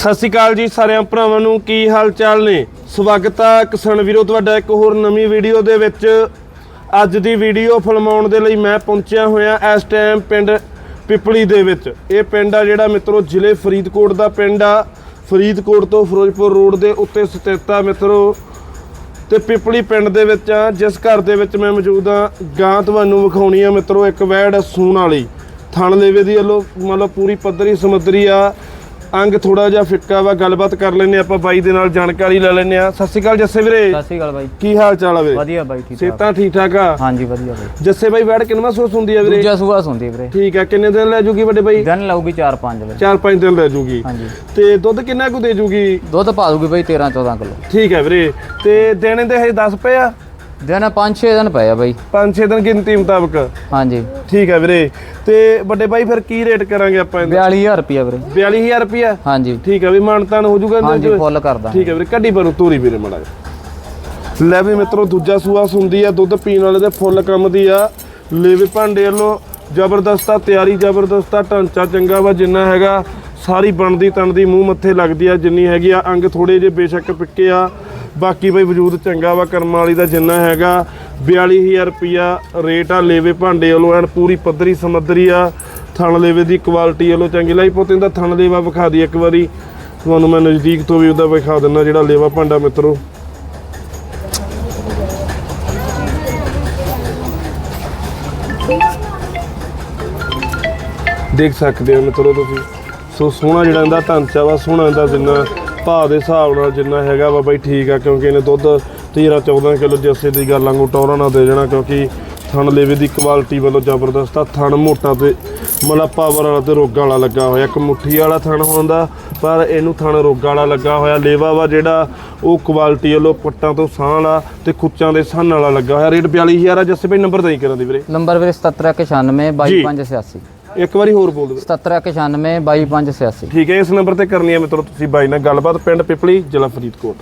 ਸਤਿ ਸ਼੍ਰੀ ਅਕਾਲ ਜੀ ਸਾਰਿਆਂ ਭਰਾਵਾਂ ਨੂੰ, ਕੀ ਹਾਲ ਚਾਲ ਨੇ? ਸਵਾਗਤ ਹੈ ਕਿਸਾਨ ਵੀਰੋ, ਤੁਹਾਡਾ ਇੱਕ ਹੋਰ ਨਵੀਂ ਵੀਡੀਓ ਦੇ ਵਿੱਚ। ਅੱਜ ਦੀ ਵੀਡੀਓ ਫਿਲਮਾਉਣ ਦੇ ਲਈ ਮੈਂ ਪਹੁੰਚਿਆ ਹੋਇਆ ਇਸ ਟਾਈਮ ਪਿੰਡ ਪਿਪਲੀ ਦੇ ਵਿੱਚ। ਇਹ ਪਿੰਡ ਆ ਜਿਹੜਾ ਮਿੱਤਰੋ, ਜ਼ਿਲ੍ਹੇ ਫਰੀਦਕੋਟ ਦਾ ਪਿੰਡ ਆ। ਫਰੀਦਕੋਟ ਤੋਂ ਫਿਰੋਜ਼ਪੁਰ ਰੋਡ ਦੇ ਉੱਤੇ ਸਥਿਤ ਆ ਮਿੱਤਰੋ। ਤੇ ਪਿਪਲੀ ਪਿੰਡ ਦੇ ਵਿੱਚ ਆ, ਜਿਸ ਘਰ ਦੇ ਵਿੱਚ ਮੈਂ ਮੌਜੂਦ ਆ। ਗਾਂ ਤੁਹਾਨੂੰ ਵਿਖਾਉਣੀ ਆ ਮਿੱਤਰੋ, ਇੱਕ ਵੈੜ ਸੂਣ ਵਾਲੀ। ਥਣ ਲੇਵੇ ਦੀ ਵੱਲੋਂ, ਮਤਲਬ ਪੂਰੀ ਪੱਧਰੀ ਸਮੁੰਦਰੀ ਆ। ਅੰਗ ਥੋੜਾ ਜਿਹਾ ਫਿੱਕਾ ਵਾ ਗੱਲਬਾਤ ਕਰ ਲੈਨੇ ਆਪਾਂ ਬਾਈ ਦੇ ਨਾਲ ਜਾਣਕਾਰੀ ਲੈ ਲੈਨੇ ਆ ਸਤਿ ਸ਼੍ਰੀ ਅਕਾਲ ਜੱਸੇ ਵੀਰੇ। ਸਤਿ ਸ਼੍ਰੀ ਅਕਾਲ ਬਾਈ। ਕੀ ਹਾਲ ਚਾਲ ਆ ਵੀਰੇ? ਵਧੀਆ ਬਾਈ ਠੀਕ ਠਾਕ। ਸੇਤਾਂ ਠੀਕ ਠਾਕ ਆ? ਹਾਂਜੀ ਵਧੀਆ ਬਾਈ। ਜੱਸੇ ਬਾਈ ਵੈੜ ਕਿੰਨਵਾਂ ਸੂਸ ਹੁੰਦੀ ਆ ਵੀਰੇ? ਦੂਜਾ ਸੂਆ ਸੁਣਦੀ ਵੀਰੇ। ਠੀਕ ਆ ਕਿੰਨੇ ਦਿਨ ਲੈ ਜੂਗੀ ਵੱਡੇ ਬਾਈ? ਦਿਨ ਲਾਊਗੀ 4-5 ਵੀਰੇ 4-5 ਦਿਨ ਲੈ ਜੂਗੀ। ਹਾਂਜੀ। ਤੇ ਦੁੱਧ ਕਿੰਨਾ ਕੁ ਦੇ ਜੂਗੀ? ਦੁੱਧ ਪਾ ਦੂਗੀ ਬਾਈ 13-14 ਕਿਲੋ। ਠੀਕ ਹੈ ਵੀਰੇ। ਤੇ ਦੇਣੇ ਦੇ ਹਜੇ 10 ਪਏ ਆ? ਦਿਨ 5-6 ਦਿਨ ਪਏ ਆ ਬਾਈ। 5-6 ਦਿਨ ਗਿਣਤੀ ਮੁਤਾਬਕ। ਹਾਂਜੀ। ਠੀਕ ਹੈ ਵੀਰੇ। ਤੇ ਵੱਡੇ ਬਾਈ ਫਿਰ ਕੀ ਰੇਟ ਕਰਾਂਗੇ ਆਪਾਂ ਇਹਦਾ? 42000 ਰੁਪਿਆ ਵੀਰੇ। 42000 ਰੁਪਿਆ ਹਾਂਜੀ। ਠੀਕ ਹੈ ਵੀ ਮਾਨਤਾਨ ਹੋ ਜੂਗਾ ਇਹਦੇ ਹਾਂਜੀ ਵਿੱਚ? ਫੁੱਲ ਕਰਦਾ। ਠੀਕ ਹੈ ਵੀਰੇ ਕੱਢੀ ਪਰੂ ਤੋਰੀ ਵੀਰੇ ਮੜਾ ਲੈ ਵੀ ਮਿੱਤਰੋ ਦੂਜਾ ਸੂਆ ਸੁੰਦੀ ਆ ਦੁੱਧ ਪੀਣ ਵਾਲੇ ਦੇ ਫੁੱਲ ਕੰਮ ਦੀ ਆ। ਲੇਵੇ ਭਾਂਡੇ ਵੱਲੋਂ ਜ਼ਬਰਦਸਤ ਆ ਤਿਆਰੀ ਜ਼ਬਰਦਸਤ ਆ ਢਾਂਚਾ ਚੰਗਾ ਵਾ ਜਿੰਨਾ ਹੈਗਾ ਸਾਰੀ ਬਣਦੀ ਤਣਦੀ ਮੂੰਹ ਮੱਥੇ ਲੱਗਦੀ ਆ ਜਿੰਨੀ ਹੈਗੀ ਆ ਅੰਗ ਥੋੜੇ ਜਿਹੇ ਬੇਸ਼ੱਕ ਪਿੱਕੇ ਆ। ਬਾਕੀ ਬਈ ਵਜੂਦ ਚੰਗਾ ਵਾ, ਕਰਮ ਵਾਲੀ ਦਾ ਜਿੰਨਾ ਹੈਗਾ 42000 ਰੁਪਿਆ ਰੇਟ ਆ ਲੇਵੇ ਭਾਂਡੇ ਵੱਲੋਂ, ਐਨ ਪੂਰੀ ਪੱਧਰੀ ਸਮੱਧਰੀ ਆ, ਥਣ ਲੇਵੇ ਦੀ ਕੁਆਲਿਟੀ ਵੱਲੋਂ ਚੰਗੀ ਲਈ ਪੁੱਤ, ਇਹਦਾ ਥਣ ਲੇਵਾ ਵਿਖਾ ਦੀ ਇੱਕ ਵਾਰੀ। ਤੁਹਾਨੂੰ ਮੈਂ ਨਜ਼ਦੀਕ ਤੋਂ ਵੀ ਉਹਦਾ ਵਿਖਾ ਦਿੰਦਾ ਜਿਹੜਾ ਲੇਵਾ ਭਾਂਡਾ ਮਿੱਤਰੋ। ਦੇਖ ਸਕਦੇ ਹੋ ਮਿੱਤਰੋ ਤੁਸੀਂ। ਸੋ ਸੋਹਣਾ ਜਿਹੜਾ ਇਹਦਾ ਢਾਂਚਾ ਵਾ, ਸੋਹਣਾ ਇਹਦਾ ਜਿੰਨਾ ਭਾਅ ਦੇ ਹਿਸਾਬ ਨਾਲ ਜਿੰਨਾ ਹੈਗਾ ਵਾ ਬਾਈ ਠੀਕ ਆ ਕਿਉਂਕਿ ਇਹਨੇ ਦੁੱਧ 13 14 ਕਿਲੋ ਜੱਸੇ ਦੀ ਗੱਲ ਵਾਂਗੂ ਟੌਰਾ ਨਾ ਦੇ ਦੇਣਾ ਕਿਉਂਕਿ ਥਣ ਲੇਵੇ ਦੀ ਕੁਆਲਿਟੀ ਵੱਲੋਂ ਜ਼ਬਰਦਸਤ ਆ ਥਣ ਮੋਟਾ ਤੇ ਮਤਲਬ ਪਾਵਰ ਵਾਲਾ ਤੇ ਰੋਗਾਂ ਵਾਲਾ ਲੱਗਾ ਹੋਇਆ ਇੱਕ ਮੁੱਠੀ ਵਾਲਾ ਥਣ ਹੁੰਦਾ ਪਰ ਇਹਨੂੰ ਥਣ ਰੋਗਾਂ ਵਾਲਾ ਲੱਗਾ ਹੋਇਆ ਲੇਵਾ ਵਾ ਜਿਹੜਾ ਉਹ ਕੁਆਲਿਟੀ ਵੱਲੋਂ ਪੱਟਾਂ ਤੋਂ ਸਾਹ ਵਾਲਾ ਤੇ ਖੁੱਚਾਂ ਦੇ ਸੰਨ ਵਾਲਾ ਲੱਗਾ ਹੋਇਆ ਰੇਟ 42000 ਆ ਜੱਸੇ ਬਾਈ ਨੰਬਰ ਤਾਂ ਹੀ ਕਰਾਂ ਦੀ ਵੀਰੇ। ਨੰਬਰ ਵੀਰੇ 7796 22586 ਇੱਕ ਵਾਰੀ ਹੋਰ ਬੋਲ ਦਿਓ। 7796 22586 ਠੀਕ ਹੈ ਇਸ ਨੰਬਰ ਤੇ ਕਰਨੀ ਹੈ ਮਿੱਤਰੋ ਤੁਸੀਂ ਬਾਈ ਨਾਲ ਗੱਲਬਾਤ ਪਿੰਡ ਪਿਪਲੀ ਜ਼ਿਲ੍ਹਾ ਫਰੀਦਕੋਟ।